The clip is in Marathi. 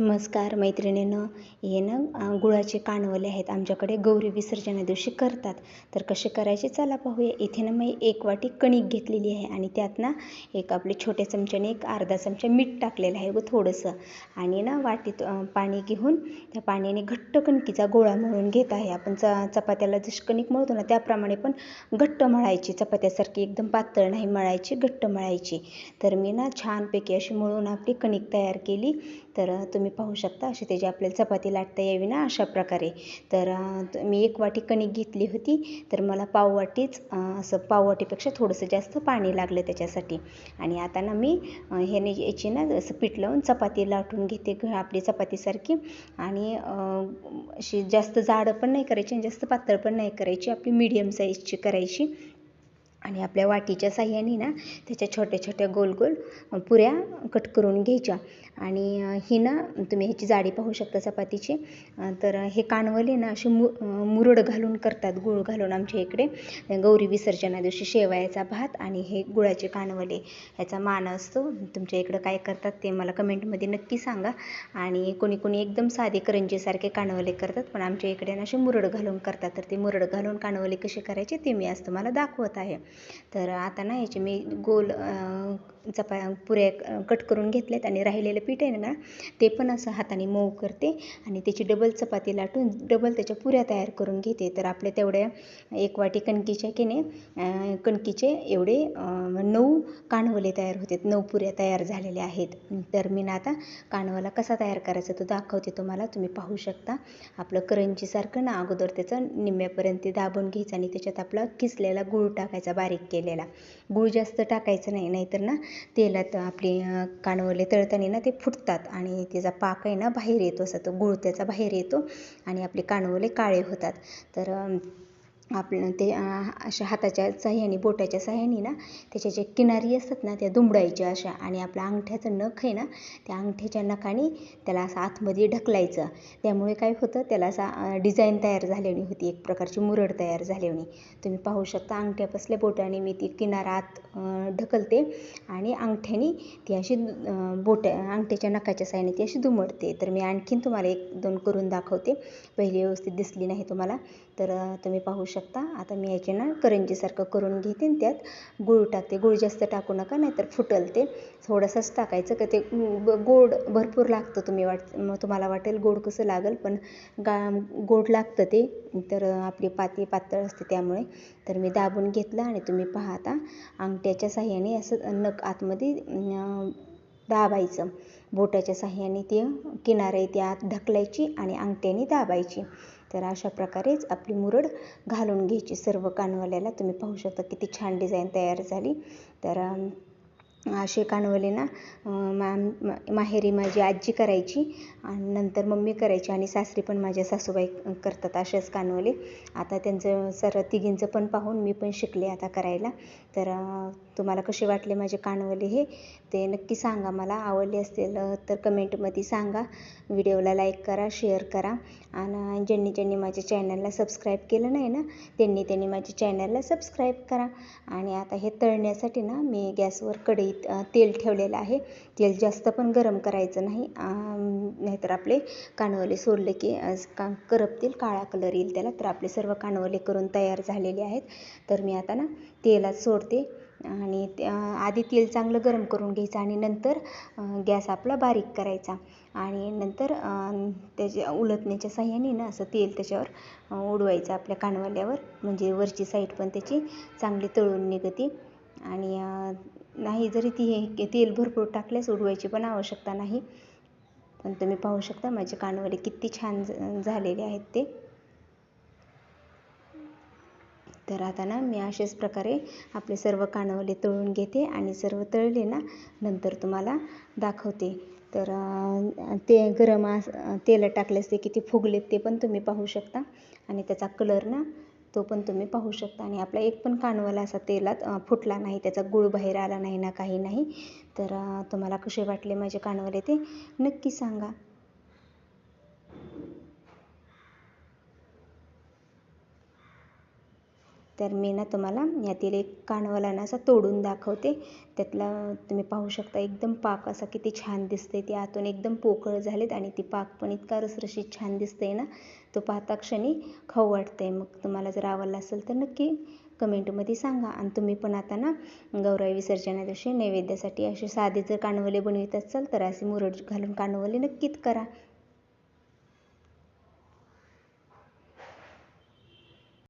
नमस्कार मैत्रिणीनं. हे ना गुळाचे कानवले आहेत. आमच्याकडे गौरी विसर्जना दिवशी करतात. तर कसे करायचे? चला पाहूया. इथे ना मी एक वाटी कणिक घेतलेली आहे आणि त्यात ना एक आपले छोट्या चमच्याने एक अर्धा चमचा मीठ टाकलेलं आहे व थोडंसं. आणि ना वाटीत पाणी घेऊन त्या पाण्याने घट्ट कणकीचा गोळा मळून घेत आहे. आपण च चपात्याला जशी कणिक मळतो ना त्याप्रमाणे पण घट्ट मळायची. चपात्यासारखी एकदम पातळ नाही मळायची घट्ट मळायची. तर मी ना छानपैकी अशी मळून आपली कणिक तयार केली. तर तुम्ही तुम्ही पाहू शकता अशी त्याची आपल्याला चपाती लाटता यावी ना अशा प्रकारे. तर मी एक वाटी कणिक घेतली होती. तर मला पाववाटीच असं पाववाटीपेक्षा थोडंसं जास्त पाणी लागलं त्याच्यासाठी. आणि आता ना मी ह्याने याची ना असं पीठ लावून चपाती लाटून घेते घ आपली चपातीसारखी. आणि अशी जास्त जाड पण नाही करायची आणि जास्त पातळ पण नाही करायची. आपली मीडियम साईजची करायची. आणि आपल्या वाटीच्या साह्याने ना त्याच्या छोट्या छोट्या गोल गोल पुऱ्या कट करून घ्यायच्या. आणि ही ना तुम्ही ह्याची जाडी पाहू शकता चपातीची. तर हे कानवले ना असे मु मुरड घालून करतात गुळ घालून आमच्या इकडे. गौरी विसर्जना दिवशी शेवयाचा भात आणि हे गुळाचे कानवले ह्याचा मान असतो. तुमच्या इकडं काय करतात ते मला कमेंटमध्ये नक्की सांगा. आणि कोणी कोणी एकदम साधे करंजीसारखे कानवले करतात पण आमच्या इकडे ना असे मुरड घालून करतात. तर ते मुरड घालून कानवले कसे करायचे ते मी आज तुम्हाला दाखवत आहे. तर आता ना याचे मी गोल चपा पुऱ्या कट करून घेतल्यात आणि राहिलेलं पीठ आहे ना ते पण असं हाताने मऊ करते आणि त्याची डबल चपाती लाटून डबल त्याच्या पुऱ्या तयार करून घेते. तर आपल्या तेवढ्या एक वाटी कणकीच्या केने नाही कणकीचे एवढे नऊ कानवले तयार होते नऊ पुऱ्या तयार झालेल्या आहेत. तर मी ना आता कानवाला कसा तयार करायचा तो दाखवते तुम्हाला तुम्ही पाहू शकता. आपलं करंजीसारखं ना अगोदर त्याचं निम्म्यापर्यंत दाबून घ्यायचं आणि त्याच्यात आपला किसलेला गूळ टाकायचा बारीक केलेला. गूळ जास्त टाकायचं नाही नाहीतर ना तेलात आपली कानवले तळताना ना ते फुटतात आणि त्याचा पाक आहे ना बाहेर येतो असा तो गूळ त्याचा बाहेर येतो आणि आपले कानवले काळे होतात. तर आपलं ते अशा हाताच्या साह्याने बोटाच्या साह्याने ना त्याच्या ज्या किनारी असतात ना त्या दुमडायच्या अशा आणि आपला अंगठ्याचं नख आहे ना त्या अंगठ्याच्या नखाने त्याला असं आतमध्ये ढकलायचं. त्यामुळे काय होतं त्याला असा डिझाईन तयार झालेली होती एक प्रकारची मुरड तयार झालेली तुम्ही पाहू शकता अंगठ्यापासल्या बोटाने मी ती किनारा आत ढकलते आणि अंगठ्याने ती अशी बोट अंगठ्याच्या नखाच्या साह्याने ती अशी दुमडते. तर मी आणखीन तुम्हाला एक दोन करून दाखवते. पहिली व्यवस्थित दिसली नाही तुम्हाला. तर तुम्ही पाहू शकता. आता मी याचे ना करंजीसारखं करून घेते आणि त्यात. गूळ टाकते. गूळ जास्त टाकू नका नाहीतर फुटल ते. थोडंसंच टाकायचं का ते गोड भरपूर लागतं तुम्ही वाट मग तुम्हाला वाटेल गोड कसं लागेल पण गा गोड लागतं ते. तर आपली पाती पातळ असते त्यामुळे. तर मी दाबून घेतलं आणि तुम्ही पाहता अंगठ्याच्या साह्याने असं नक आतमध्ये दाबायचं. बोटाच्या साह्याने ते किनारे ते आत ढकलायची आणि अंगठ्याने दाबायची. तर अशा प्रकारेच आपली मुरड घालून घ्यायची. सर्व कानवाल्याला तुम्ही पाहू शकता किती छान डिझाईन तयार झाली. तर असे कानवले ना मा माहेरी माझी आजी करायची आणि नंतर मम्मी करायची आणि सासरी पण माझ्या सासूबाई करतात असेच कानवले. आता त्यांचं सर तिघींचं पण पाहून मी पण शिकले आता करायला. तर तुम्हाला कसे वाटले माझे कानवले हे ते नक्की सांगा. मला आवडले असतील तर कमेंटमध्ये सांगा. व्हिडिओला लाईक करा शेअर करा. आणि ज्यांनी ज्यांनी माझ्या चॅनलला सबस्क्राईब केलं नाही ना त्यांनी त्यांनी माझ्या चॅनलला सबस्क्राईब करा. आणि आता हे तळण्यासाठी ना मी गॅसवर कढई कढई तेल ठेवलेलं आहे. तेल जास्त पण गरम करायचं नाही. नाहीतर आपले कानवले सोडले की का करपतील काळा कलर येईल त्याला. तर आपले सर्व कानवले करून तयार झालेले आहेत. तर मी आता ना तेलात सोडते आणि आधी तेल चांगलं गरम करून घ्यायचं आणि नंतर गॅस आपला बारीक करायचा. आणि नंतर त्याच्या उलटण्याच्या साह्याने ना असं तेल त्याच्यावर उडवायचं आपल्या कानवाल्यावर. म्हणजे वरची साईड पण त्याची चांगली तळून निघते. आणि नाही जरी ती हे तेल भरपूर टाकल्यास उडवायची पण आवश्यकता नाही. पण तुम्ही पाहू शकता माझे कानवले किती छान झालेले आहेत ते. तर आता ना मी अशाच प्रकारे आपले सर्व कानवले तळून घेते आणि सर्व तळले ना नंतर तुम्हाला दाखवते. तर ते गरम तेल टाकल्यास ते किती फुगलेत ते पण तुम्ही पाहू शकता. आणि त्याचा कलर ना तो पण तुम्ही पाहू शकता. आणि आपला एक पण कानवला असा तेलात फुटला नाही त्याचा गुळ बाहेर आला नाही ना काही नाही. तर तुम्हाला कसे वाटले माझे कानवले ते नक्की सांगा. तर मी ना तुम्हाला यातील एक कानवाला ना असा तोडून दाखवते. त्यातला तुम्ही पाहू शकता एकदम पाक असा किती छान दिसते ते आतून एकदम पोकळ झालेत आणि ती पाक पण इतका रसरशीत छान दिसते ना. तो पाहता क्षणी खाऊ वाटते मग तुम्हाला जर आवडला असेल तर नक्की कमेंटमध्ये सांगा. आणि तुम्ही पण आता ना गौराई विसर्जना दिवशी नैवेद्यासाठी असे साधे जर कानवले बनवित असाल तर असे मुरड घालून कानवले नक्कीच करा.